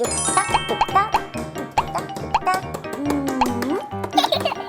뚝딱 뚝딱 뚝딱 뚝딱 음,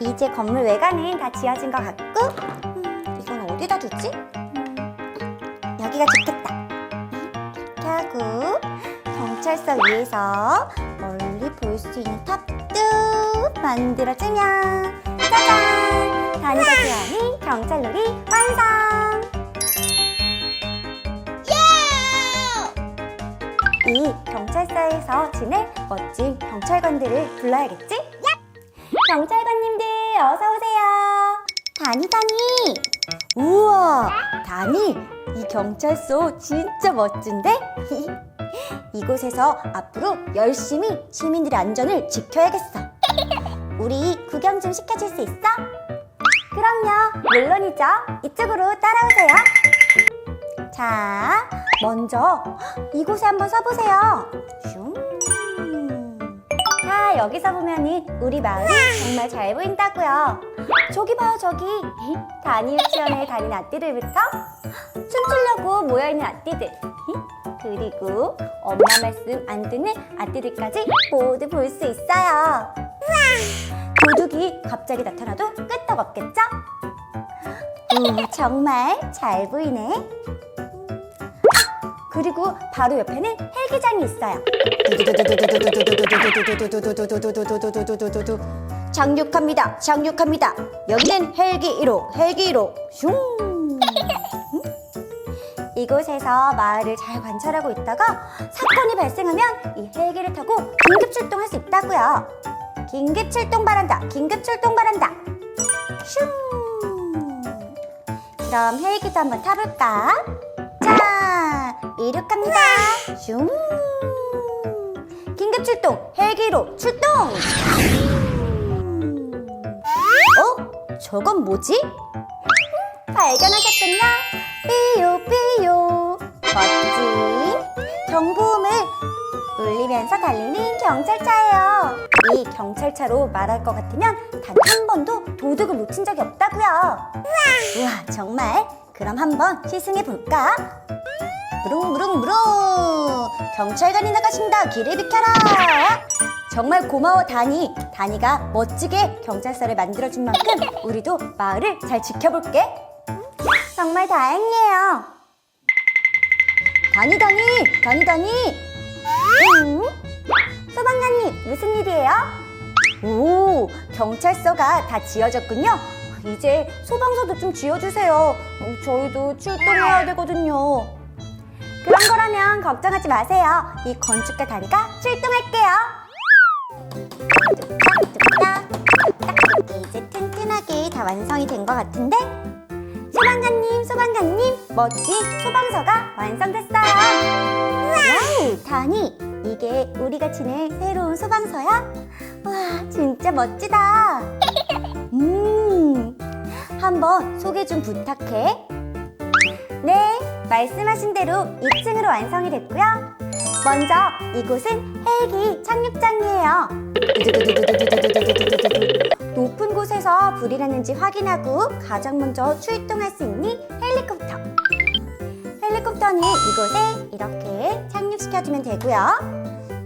이제 건물 외관은 다 지어진 것 같고 음, 이건 어디다 두지? 음, 여기가 좋겠다 이렇게 하고 경찰서 위에서 멀리 볼 수 있는 탑도 만들어주면 짜잔! 다니가 좋아하는 경찰놀이 완성! 이 경찰서에서 지낼 멋진 경찰관들을 불러야겠지? 경찰관님들 어서 오세요. 다니 다니. 우와, 다니. 이 경찰서 진짜 멋진데? 이곳에서 앞으로 열심히 시민들의 안전을 지켜야겠어. 우리 구경 좀 시켜줄 수 있어? 그럼요, 물론이죠. 이쪽으로 따라오세요. 자, 먼저 이곳에 한번 서보세요. 슝. 자, 여기서 보면은 우리 마을이 정말 잘 보인다고요. 저기 봐요, 저기. 다니 유치원에 다니는 아띠들부터 춤추려고 모여있는 아띠들. 그리고 엄마 말씀 안 듣는 아띠들까지 모두 볼 수 있어요. 도둑이 갑자기 나타나도 끄떡 없겠죠? 오, 정말 잘 보이네. 그리고 바로 옆에는 헬기장이 있어요. 착륙합니다. 착륙합니다. 여기는 헬기 1호, 헬기 1호. 슝. 이곳에서 마을을 잘 관찰하고 있다가 사건이 발생하면 이 헬기를 타고 긴급 출동할 수 있다고요. 긴급 출동 바란다. 긴급 출동 바란다. 슝. 그럼 헬기도 한번 타볼까? 자, 이륙합니다. 슝. 긴급 출동, 헬기로 출동. 어? 저건 뭐지? 음, 발견하셨군요. 삐요 삐요. 멋진 경보음을 울리면서 달리는 경찰차예요. 이 경찰차로 말할 것 같으면 단 한 번도 도둑을 놓친 적이 없다고요. 우와 정말? 그럼 한번 시승해 볼까? 무릉무릉무릉. 경찰관이 나가신다. 길을 비켜라. 정말 고마워 다니. 다니가 멋지게 경찰서를 만들어준 만큼 우리도 마을을 잘 지켜볼게. 정말 다행이에요. 다니 다니 다니 다니. 음? 소방관님 무슨 일이에요? 오 경찰서가 다 지어졌군요. 이제 소방서도 좀 지어주세요. 어, 저희도 출동해야 되거든요 그런 거라면 걱정하지 마세요. 이 건축가 다리가 출동할게요. 이제 튼튼하게 다 완성이 된 것 같은데? 소방관님, 소방관님, 멋진 소방서가 완성됐어요. 와우, 다니, 이게 우리가 지낼 새로운 소방서야? 와, 진짜 멋지다. 음, 한번 소개 좀 부탁해. 네, 말씀하신 대로 2층으로 완성이 됐고요. 먼저 이곳은 헬기 착륙장이에요. 높은 곳에서 불이 났는지 확인하고 가장 먼저 출동할 수 있는 헬리콥터. 헬리콥터는 이곳에 이렇게 착륙시켜주면 되고요.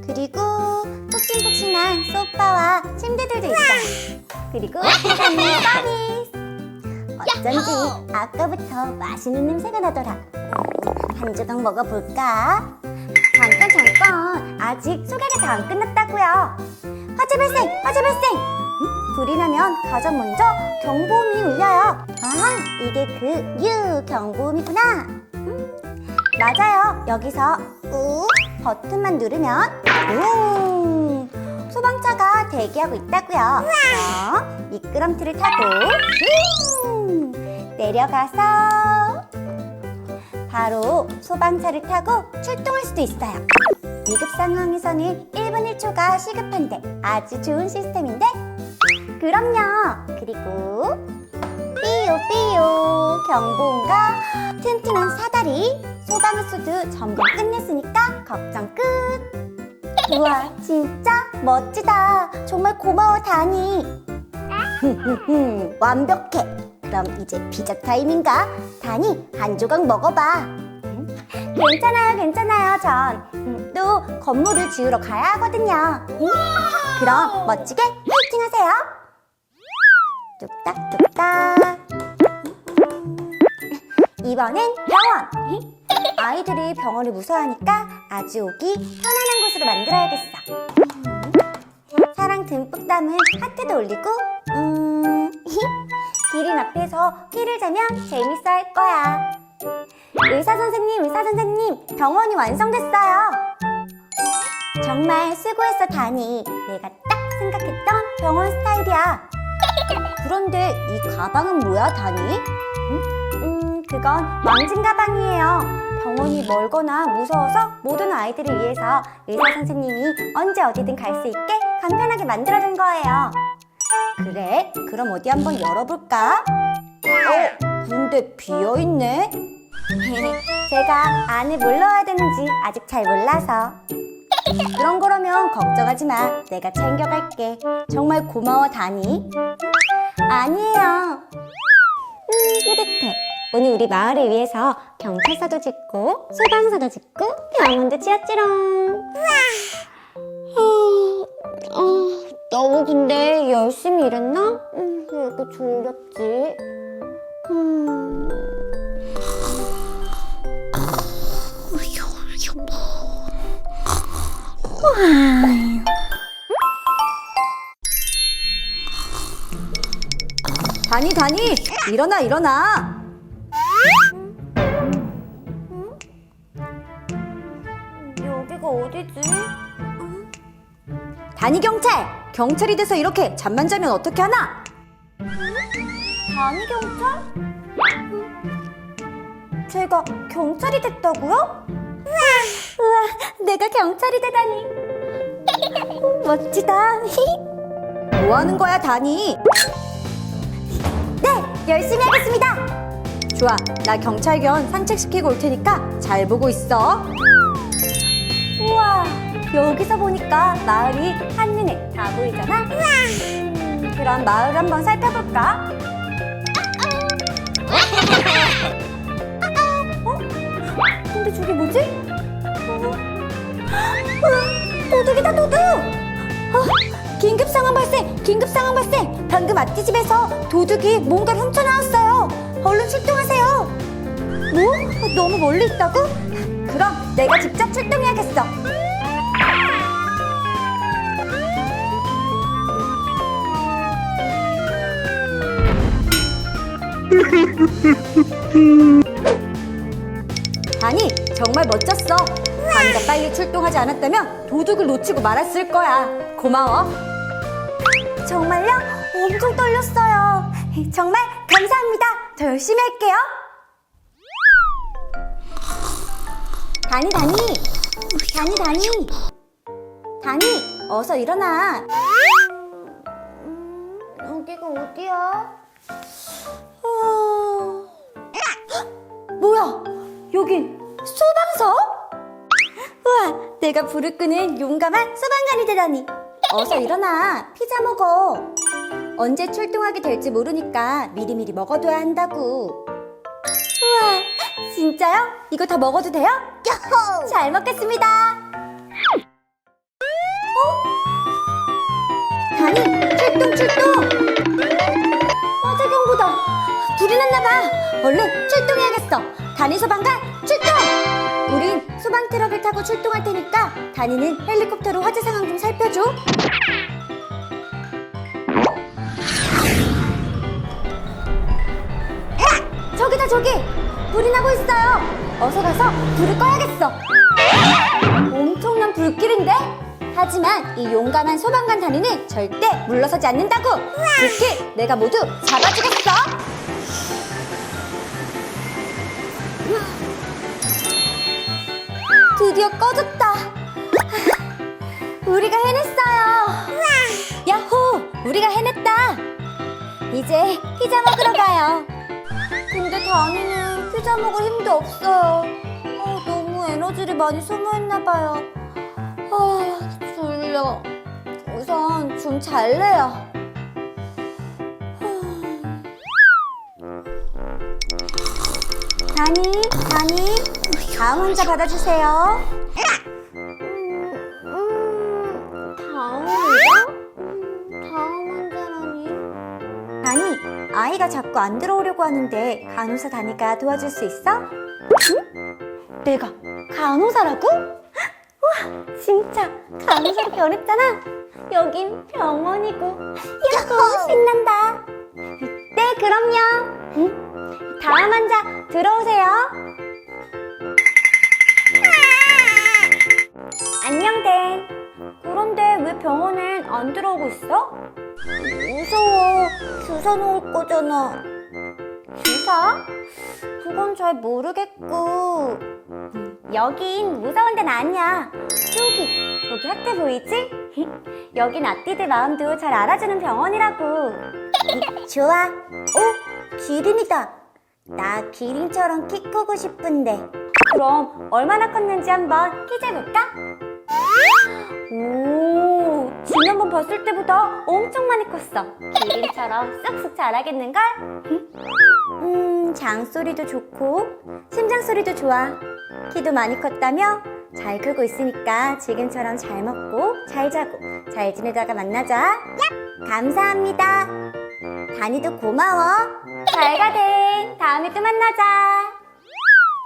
그리고 푹신푹신한 소파와 침대들도 있어요. 그리고 선물 서비스. 어쩐지 아까부터 맛있는 냄새가 나더라. 한 조각 먹어볼까? 잠깐 잠깐 아직 소개가 다 안 끝났다고요. 화재 발생! 화재 발생! 음, 불이 나면 가장 먼저 경보음이 울려요. 아 이게 그 유 경보음이구나. 음, 맞아요. 여기서 꾹 버튼만 누르면 웅 소방차가 대기하고 있다고요. 그럼 미끄럼틀을 타고 슝 내려가서 바로 소방차를 타고 출동할 수도 있어요. 위급 상황에서는 1분 1초가 시급한데 아주 좋은 시스템인데? 그럼요. 그리고 삐요 삐요 경보음과 튼튼한 사다리 소방 수도 점검 끝냈으니까 걱정 끝. 우와 진짜 멋지다. 정말 고마워 다니. 완벽해. 그럼 이제 피자 타임인가? 다니 한 조각 먹어봐. 음, 괜찮아요, 괜찮아요, 전. 음, 또 건물을 지으러 가야 하거든요. 음, 그럼 멋지게 파이팅 하세요. 뚝딱뚝딱. 이번엔 병원. 아이들이 병원을 무서워하니까 아주 오기 편안한 곳으로 만들어야겠어. 사랑 듬뿍 담은 하트도 올리고, 음, 기린 앞에서 키를 재면 재밌어 할 거야. 의사 선생님, 의사 선생님, 병원이 완성됐어요. 정말 수고했어, 다니. 내가 딱 생각했던 병원 스타일이야. 그런데 이 가방은 뭐야, 다니? 음, 음, 그건 왕진 가방이에요. 병원이 멀거나 무서워서 모든 아이들을 위해서 의사 선생님이 언제 어디든 갈 수 있게 간편하게 만들어둔 거예요. 그래? 그럼 어디 한번 열어볼까? 어? 근데 비어있네? 제가 안에 뭘 넣어야 되는지 아직 잘 몰라서. 그런 거라면 걱정하지 마. 내가 챙겨갈게. 정말 고마워, 다니. 아니에요. 음, 뿌듯해. 오늘 우리 마을을 위해서 경찰서도 짓고 소방서도 짓고 병원도 지었지롱. 어, 어, 너무 근데 열심히 일했나? 음, 왜 이렇게 졸렸지? 음. 다니 다니 일어나 일어나 여기가 어디지? 다니 경찰 경찰이 돼서 이렇게 잠만 자면 어떻게 하나 단위 경찰? 제가 경찰이 됐다고요? 우와, 내가 경찰이 되다니. 멋지다. 뭐 하는 거야 다니 네, 열심히 하겠습니다. 좋아 나 경찰견 산책시키고 올 테니까 잘 보고 있어 우와, 여기서 보니까 마을이 한눈에 다 보이잖아. 음, 그럼 마을 한번 살펴볼까? 어? 근데 저게 뭐지? 어? 우와, 도둑이다 도둑! 어, 긴급 상황 발생! 긴급 상황 발생! 방금 앞뒤집에서 도둑이 뭔가를 훔쳐 나왔어요. 얼른 출동하세요. 뭐? 너무 멀리 있다고? 그럼 내가 직접 출동해야겠어. 다니 정말 멋졌어 다니가 빨리 출동하지 않았다면 도둑을 놓치고 말았을 거야 고마워 정말요? 엄청 떨렸어요. 정말 감사합니다. 더 열심히 할게요. 다니, 다니. 다니, 다니. 다니, 어서 일어나. 음, 여기가 어디야? 어... 뭐야? 여긴 소방서? 우와, 내가 불을 끄는 용감한 소방관이 되다니. 어서 일어나. 피자 먹어. 언제 출동하게 될지 모르니까 미리미리 먹어둬야 한다고. 우와, 진짜요? 이거 다 먹어도 돼요? 야호! 잘 먹겠습니다. 어? 다니, 출동, 출동! 화재 경보다 불이 났나봐. 얼른 출동해야겠어. 다니 소방관, 출동! 우린 소방 트럭을 타고 출동할 테니까 다니는 헬리콥터로 화재 상황 좀 살펴줘. 저기! 불이 나고 있어요. 어서 가서 불을 꺼야겠어. 엄청난 불길인데? 하지만 이 용감한 소방관 다니는 절대 물러서지 않는다고. 불길 내가 모두 잡아주겠어. 드디어 꺼졌다. 우리가 해냈어요. 야호! 우리가 해냈다. 이제 피자 먹으러 가요. 근데 다니는 피자 먹을 힘도 없어요. 어, 너무 에너지를 많이 소모했나 봐요. 아, 졸려. 우선 좀 잘래요. 다니, 다니, 다음 환자 받아주세요. 자꾸 안 들어오려고 하는데 간호사 다니까 도와줄 수 있어? 응? 내가 간호사라고? 우와, 진짜 간호사로 변했잖아. 여긴 병원이고. 야호, 신난다. 네, 그럼요. 응? 다음 환자 들어오세요. 안녕, 댄. 병원엔 안 들어오고 있어? 무서워. 주사 놓을 거잖아. 주사? 그건 잘 모르겠고. 여긴 무서운 데는 아니야. 저기, 저기 학대 보이지? 여긴 아띠들 마음도 잘 알아주는 병원이라고. 좋아. 어? 기린이다. 나 기린처럼 키 크고 싶은데. 그럼 얼마나 컸는지 한번 키 재볼까? 오, 지난번 봤을 때보다 엄청 많이 컸어. 기린처럼 쑥쑥 자라겠는걸? 음, 장소리도 좋고, 심장 소리도 좋아. 키도 많이 컸다며? 잘 크고 있으니까 지금처럼 잘 먹고, 잘 자고, 잘 지내다가 만나자. 감사합니다. 다니도 고마워. 잘 가, 댕. 다음에 또 만나자.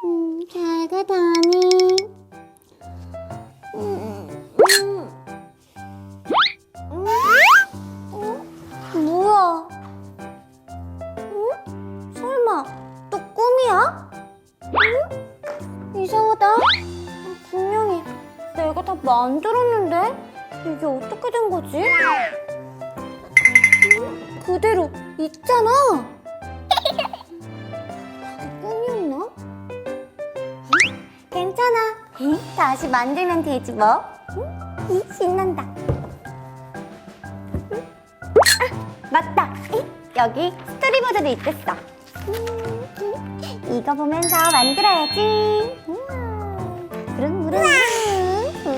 음, 잘 가, 다니. 음, 음. 이상하다. 분명히 내가 다 만들었는데 이게 어떻게 된 거지? 응? 그대로 있잖아. 꿈이었나? 괜찮아. 다시 만들면 되지 뭐. 신난다. 응? 아, 맞다. 이, 여기 스토리보드도 있겠어. 음, 음, 이거 보면서 만들어야지. 음, 부릉부릉 났어요.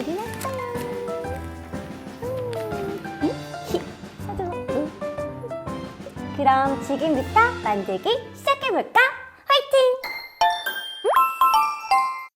음, 히, 저도, 음. 그럼 지금부터 만들기 시작해볼까?